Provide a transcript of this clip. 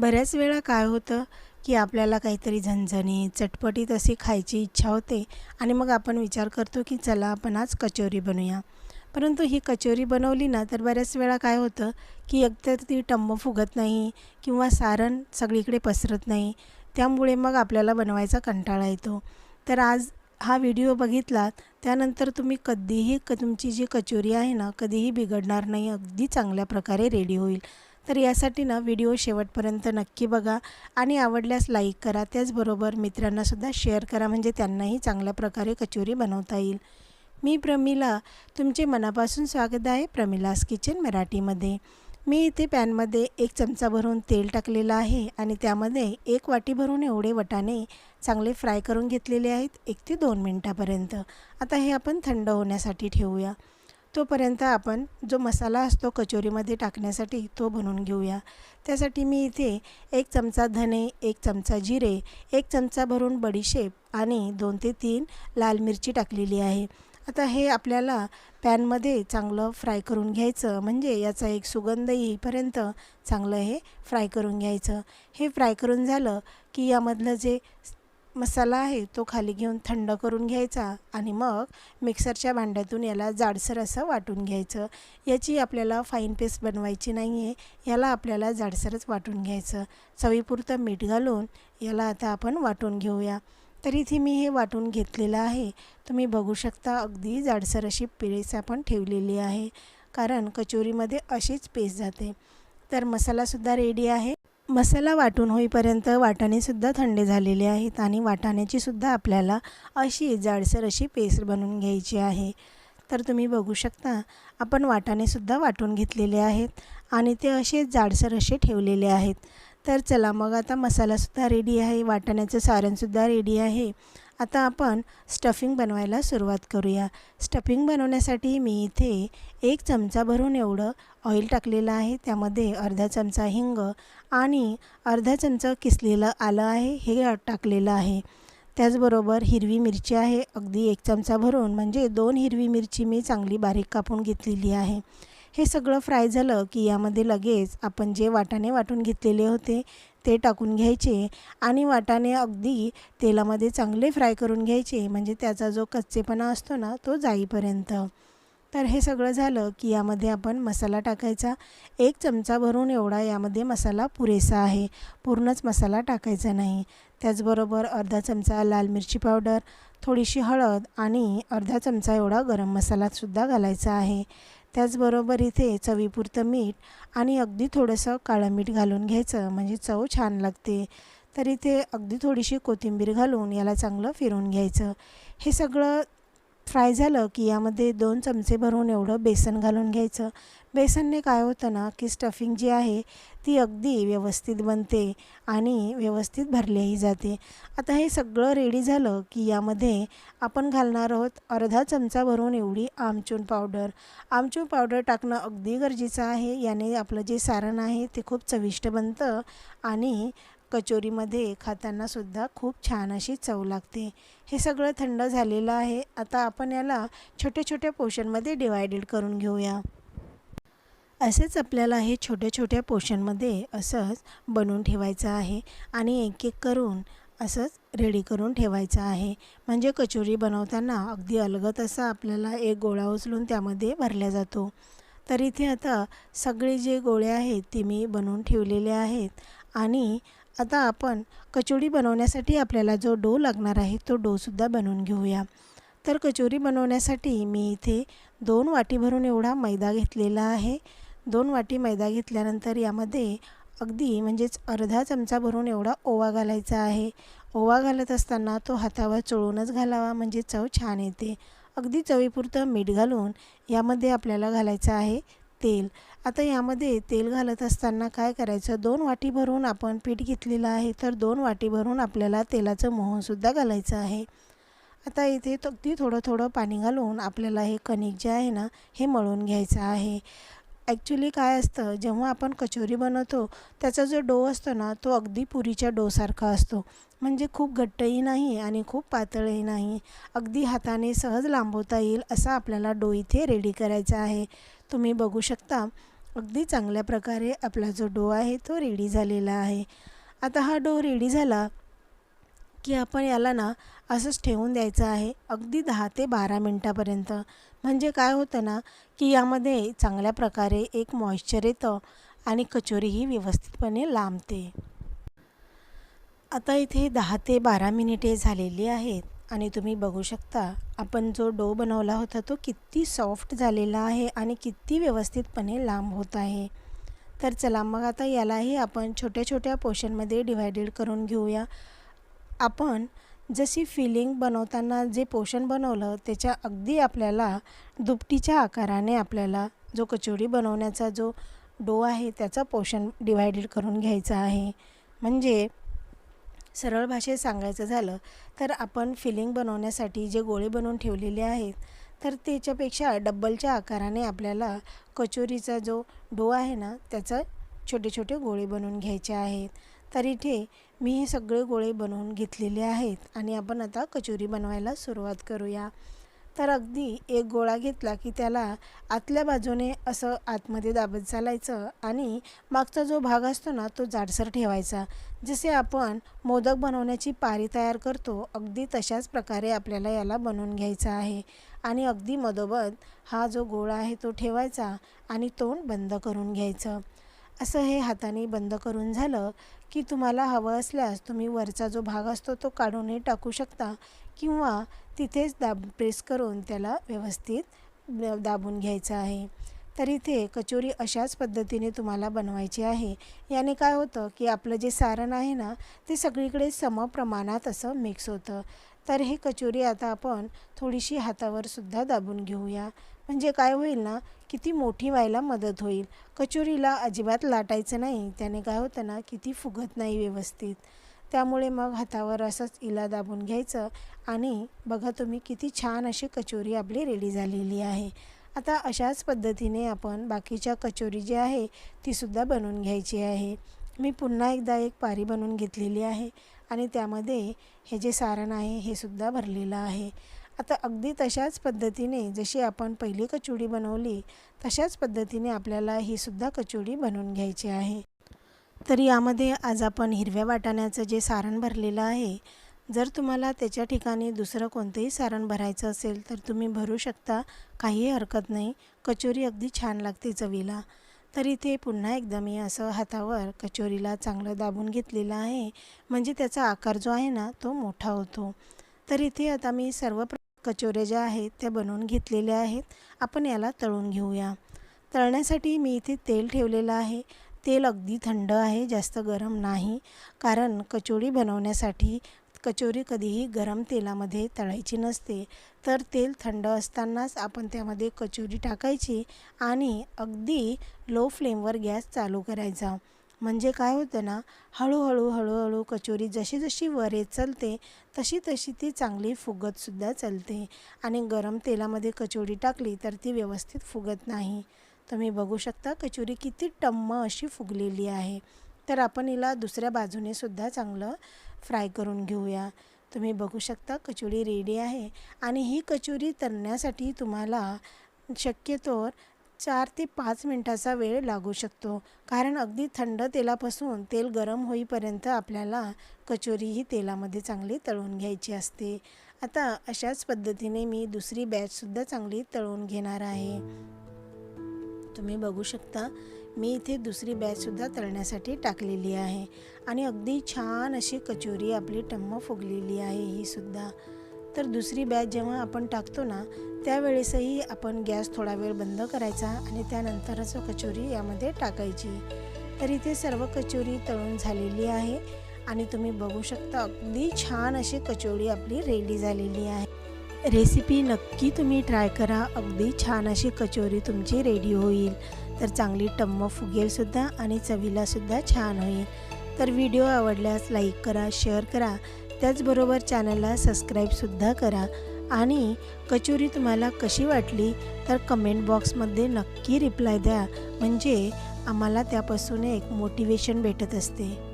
बऱ्याच वेळा काय होतं की आपल्याला काहीतरी झणझणीत चटपटीत अशी खायची इच्छा होते आणि मग आपण विचार करतो की चला आपण आज कचोरी बनवूया. परंतु ही कचोरी बनवली ना तर बऱ्याच वेळा काय होतं की एकतर ती टंब फुगत नाही किंवा सारण सगळीकडे पसरत नाही त्यामुळे मग आपल्याला बनवायचा कंटाळा येतो. तर आज हा व्हिडिओ बघितलात त्यानंतर तुम्ही कधीही क तुमची जी कचोरी आहे ना कधीही बिघडणार नाही अगदी चांगल्या प्रकारे रेडी होईल. तर यासाठी ना व्हिडिओ शेवटपर्यंत नक्की बघा आणि आवडल्यास लाईक करा. त्याचबरोबर मित्रांनासुद्धा शेअर करा. म्हणजे त्यांनाही चांगल्या प्रकारे कचोरी बनवता येईल. मी प्रमिला तुमचे मनापासून स्वागत आहे प्रमिलास किचन मराठीमध्ये. मी इथे पॅनमध्ये एक चमचा भरून तेल टाकलेलं आहे आणि त्यामध्ये एक वाटी भरून एवढे वटाणे चांगले फ्राय करून घेतलेले आहेत. एक ते दोन मिनटापर्यंत. आता हे आपण थंड होण्यासाठी ठेवूया. तोपर्यंत आपण जो मसाला असतो कचोरीमध्ये टाकण्यासाठी तो बनवून घेऊया. त्यासाठी मी इथे एक चमचा धने एक चमचा जिरे एक चमचा भरून बडीशेप आणि दोन ते तीन लाल मिरची टाकलेली आहे. आता हे आपल्याला पॅनमध्ये चांगलं फ्राय करून घ्यायचं म्हणजे याचा एक सुगंध येईपर्यंत चांगलं हे फ्राय करून घ्यायचं. हे फ्राय करून झालं की यामधलं जे मसाला आहे तो खाली घेऊन थंड करून घ्यायचा आणि मग मिक्सरच्या भांड्यातून याला जाडसर असं वाटून घ्यायचं. याची आपल्याला फाईन पेस्ट बनवायची नाही आहे याला आपल्याला जाडसरच वाटून घ्यायचं. चवीपुरतं मीठ घालून याला आता आपण वाटून घेऊया. तर इथे मी हे वाटून घेतलेलं आहे. तुम्ही बघू शकता अगदी जाडसर अशी पेस्ट आपण ठेवलेली आहे. कारण कचोरीमध्ये अशीच पेस्ट जाते. तर मसालासुद्धा रेडी आहे. मसाला वाटून होईपर्यंत वाटाणेसुद्धा थंड झालेले आहेत आणि वाटाण्याचीसुद्धा आपल्याला अशी जाडसर अशी पेस्ट बनवून घ्यायची आहे. तर तुम्ही बघू शकता आपण वाटाणेसुद्धा वाटून घेतलेले आहेत आणि ते असे जाडसर असे ठेवलेले आहेत. तर चला मग आता मसालासुद्धा रेडी आहे वाटाण्याचं सारणसुद्धा रेडी आहे. आता आपण स्टफिंग बनवायला सुरुवात करूया. स्टफिंग बनवण्यासाठी मी इथे एक चमचा भरून एवढं ऑइल टाकलेलं आहे. त्यामध्ये अर्धा चमचा हिंग आणि अर्धा चमचा किसलेलं आलं आहे हे टाकलेलं आहे. त्याचबरोबर हिरवी मिरची आहे. अगदी एक चमचा भरून म्हणजे दोन हिरवी मिरची मी चांगली बारीक कापून घेतलेली आहे. हे सगळं फ्राय झालं की यामध्ये लगेच आपण जे वाटाणे वाटून घेतलेले होते ते टाकून घ्यायचे आणि वाटाणे अगदी तेलामध्ये चांगले फ्राय करून घ्यायचे. म्हणजे त्याचा जो कच्चेपणा असतो ना तो जाईपर्यंत. तर हे सगळं झालं की यामध्ये आपण मसाला टाकायचा. एक चमचा भरून एवढा यामध्ये मसाला पुरेसा आहे. पूर्णच मसाला टाकायचा नाही. त्याचबरोबर अर्धा चमचा लाल मिरची पावडर थोडीशी हळद आणि अर्धा चमचा एवढा गरम मसालासुद्धा घालायचा आहे. त्याचबरोबर इथे चवीपुरतं मीठ आणि अगदी थोडंसं काळं मीठ घालून घ्यायचं. म्हणजे चव छान लागते. तर इथे अगदी थोडीशी कोथिंबीर घालून याला चांगलं फिरवून घ्यायचं. हे सगळं फ्राय झालं की यामध्ये दोन चमचे भरून एवढं बेसन घालून घ्यायचं. बेसनने काय होतं ना की स्टफिंग जी आहे ती अगदी व्यवस्थित बनते आणि व्यवस्थित भरलीही जाते. आता हे सगळं रेडी झालं की यामध्ये आपण घालणार आहोत अर्धा चमचा भरून एवढी आमचूर पावडर आमचूर पावडर टाकणं अगदी गरजेचं आहे. याने आपलं जे सारण आहे ते खूप चविष्ट बनतं आणि कचोरीमध्ये खातानासुद्धा खूप छान अशी चव लागते. हे सगळं थंड झालेलं आहे. आता आपण याला छोट्या छोट्या पोर्शनमध्ये डिवायडेड करून घेऊया. असेच आपल्याला हे छोट्या छोट्या पोर्शनमध्ये असंच बनवून ठेवायचं आहे आणि एक एक करून असंच रेडी करून ठेवायचं आहे. म्हणजे कचोरी बनवताना अगदी अलगत असा आपल्याला एक गोळा उचलून त्यामध्ये भरला जातो. तर इथे आता सगळे जे गोळे आहेत ते मी बनवून ठेवलेले आहेत आणि आता आपण कचोरी बनवण्यासाठी आपल्याला जो डो लागणार आहे तो डोसुद्धा बनवून घेऊया. तर कचोरी बनवण्यासाठी मी इथे दोन वाटी भरून एवढा मैदा घेतलेला आहे. दोन वाटी मैदा घेतल्यानंतर यामध्ये अगदी म्हणजेच अर्धा चमचा भरून एवढा ओवा घालायचा आहे. ओवा घालत असताना तो हातावर चोळूनच घालावा म्हणजे चव छान येते. अगदी चवीपुरतं मीठ घालून यामध्ये आपल्याला घालायचं आहे. तेल. आता यामध्ये तेल घालत असताना काय करायचं? दोन वाटी भरून आपण पीठ घेतलेलं आहे तर दोन वाटी भरून आपल्याला तेलाचं मोहनसुद्धा घालायचं आहे. आता इथे अगदी थोडं थोडं पाणी घालून आपल्याला हे कणिक जे आहे ना हे मळून घ्यायचं आहे. ॲक्च्युली काय असतं जेव्हा आपण कचोरी बनवतो त्याचा जो डो असतो ना तो अगदी पुरीच्या डोसारखा असतो. म्हणजे खूप घट्टही नाही आणि खूप पातळही नाही. अगदी हाताने सहज लांबवता येईल असा आपल्याला डो इथे रेडी करायचा आहे. तुम्ही बघू शकता. अगदी चांगल्या प्रकारे आपला जो डो आहे तो रेडी झालेला आहे. आता हा डो रेडी झाला की आपण याला ना असंच ठेवून द्यायचं आहे. अगदी दहा ते बारा मिनटापर्यंत. म्हणजे काय होतं ना की यामध्ये चांगल्या प्रकारे एक मॉइश्चर येतं आणि कचोरीही व्यवस्थितपणे लांबते. आता इथे दहा ते बारा मिनिटे झालेली आहेत. आणि तुम्ही बघू शकता आपण जो डो बनवला होता तो किती सॉफ्ट झालेला आहे आणि किती व्यवस्थितपणे लांब होत आहे. तर चला मग आता यालाही आपण छोट्या छोट्या पोर्शनमध्ये डिव्हायडेड करून घेऊया. आपण जशी फिलिंग बनवताना जे पोषण बनवलं त्याच्या अगदी आपल्याला दुपटीच्या आकाराने आपल्याला जो कचोरी बनवण्याचा जो डो आहे त्याचा पोषण डिव्हायडेड करून घ्यायचा आहे. म्हणजे सरळ भाषेत सांगायचं झालं तर आपण फिलिंग बनवण्यासाठी जे गोळे बनवून ठेवलेले आहेत तर त्याच्यापेक्षा डब्बलच्या आकाराने आपल्याला कचोरीचा जो डो आहे ना त्याचं छोटे छोटे गोळे बनवून घ्यायचे आहेत. तर इथे मी हे सगळे गोळे बनवून घेतलेले आहेत आणि आपण आता कचोरी बनवायला सुरुवात करूया. तर अगदी एक गोळा घेतला की त्याला आतल्या बाजूने असं आतमध्ये दाबत चालायचं आणि मागचा जो भाग असतो ना तो जाडसर ठेवायचा. जसे आपण मोदक बनवण्याची पारी तयार करतो अगदी तशाच प्रकारे आपल्याला याला बनवून घ्यायचा आहे. आणि अगदी मधोमध हा जो गोळा आहे तो ठेवायचा आणि तोंड बंद करून घ्यायचं. असं हे हाताने बंद करून झालं की तुम्हाला हवं असल्यास तुम्ही वरचा जो भाग असतो तो काढूनही टाकू शकता किंवा तिथेच दाब प्रेस करून त्याला व्यवस्थित दाबून घ्यायचं आहे. तर इथे कचोरी अशाच पद्धतीने तुम्हाला बनवायची आहे. याने काय होतं की आपलं जे सारण आहे ना ते सगळीकडे समप्रमाणात असं मिक्स होतं. तर हे कचोरी आता आपण थोडीशी हातावर सुद्धा दाबून घेऊया. म्हणजे काय होईल ना किती मोठी व्हायला मदत होईल. कचोरीला अजिबात लाटायचं नाही. त्याने काय होतं ना किती फुगत नाही व्यवस्थित. त्यामुळे मग हातावर असंच इला दाबून घ्यायचं. आणि बघा तुम्ही किती छान अशी कचोरी आपली रेडी झालेली आहे. आता अशाच पद्धतीने आपण बाकीच्या कचोरी जी आहे तीसुद्धा बनवून घ्यायची आहे. मी पुन्हा एकदा एक पारी बनवून घेतलेली आहे आणि त्यामध्ये हे जे सारण आहे हे सुद्धा भरलेलं आहे. आता अगदी तशाच पद्धतीने जशी आपण पहिली कचोडी बनवली तशाच पद्धतीने आपल्याला ही सुद्धा कचोडी बनवून घ्यायची आहे. तर यामध्ये आज आपण हिरव्या वाटाण्याचं जे सारण भरलेलं आहे जर तुम्हाला त्याच्या ठिकाणी दुसरं कोणतंही सारण भरायचं असेल तर तुम्ही भरू शकता. काहीही हरकत नाही. कचोरी अगदी छान लागते चवीला. तर इथे पुन्हा एकदा मी असं हातावर कचोरीला चांगलं दाबून घेतलेलं आहे. म्हणजे त्याचा आकार जो आहे ना तो मोठा होतो. तर इथे आता मी सर्व कचोऱ्या ज्या आहेत त्या बनवून घेतलेल्या आहेत. आपण याला तळून घेऊया. तळण्यासाठी मी इथे तेल ठेवलेलं आहे. तेल अगदी थंड आहे जास्त गरम नाही. कारण कचोरी बनवण्यासाठी कचोरी कधीही गरम तेलामध्ये तळायची नसते तर तेल थंड असतानाच आपण त्यामध्ये कचोरी टाकायची आणि अगदी लो फ्लेमवर गॅस चालू करायचा. म्हणजे काय होतं ना हळूहळू हळूहळू कचोरी जशी जशी वर येत चलते तशी तशी ती चांगली फुगतसुद्धा चलते. आणि गरम तेलामध्ये कचोरी टाकली तर ती व्यवस्थित फुगत नाही. तुम्ही बघू शकता कचोरी किती टम्म अशी फुगलेली आहे. तर आपण हिला दुसऱ्या बाजूने सुद्धा चांगलं फ्राय करून घेऊया. तुम्ही बघू शकता कचोरी रेडी आहे आणि ही कचोरी तळण्यासाठी तुम्हाला शक्यतोवर चार ते पाच मिनटाचा वेळ लागू शकतो. कारण अगदी थंड तेलापासून तेल गरम होईपर्यंत आपल्याला कचोरी ही तेलामध्ये चांगली तळून घ्यायची असते. आता अशाच पद्धतीने मी दुसरी बॅचसुद्धा चांगली तळून घेणार आहे. तुम्ही बघू शकता मी इथे दुसरी बॅचसुद्धा तळण्यासाठी टाकलेली आहे. आणि अगदी छान अशी कचोरी आपली टम्म फुगलेली आहे ही सुद्धा. तर दुसरी बॅच जेव्हा आपण टाकतो ना त्यावेळेसही आपण गॅस थोडा वेळ बंद करायचा आणि त्यानंतरच कचोरी यामध्ये टाकायची. तर इथे सर्व कचोरी तळून झालेली आहे आणि तुम्ही बघू शकता अगदी छान अशी कचोरी आपली रेडी झालेली आहे. रेसिपी नक्की तुम्ही ट्राय करा. अगदी छान अशी कचोरी तुमची रेडी होईल. तर चांगली टम्म फुगेलसुद्धा आणि चवीलासुद्धा छान होईल. तर व्हिडिओ आवडल्यास लाईक करा शेअर करा. त्याचबरोबर चॅनलला सबस्क्राईबसुद्धा करा. आणि कचोरी तुम्हाला कशी वाटली तर कमेंट बॉक्समध्ये नक्की रिप्लाय द्या. म्हणजे आम्हाला त्यापासून एक मोटिवेशन भेटत असते.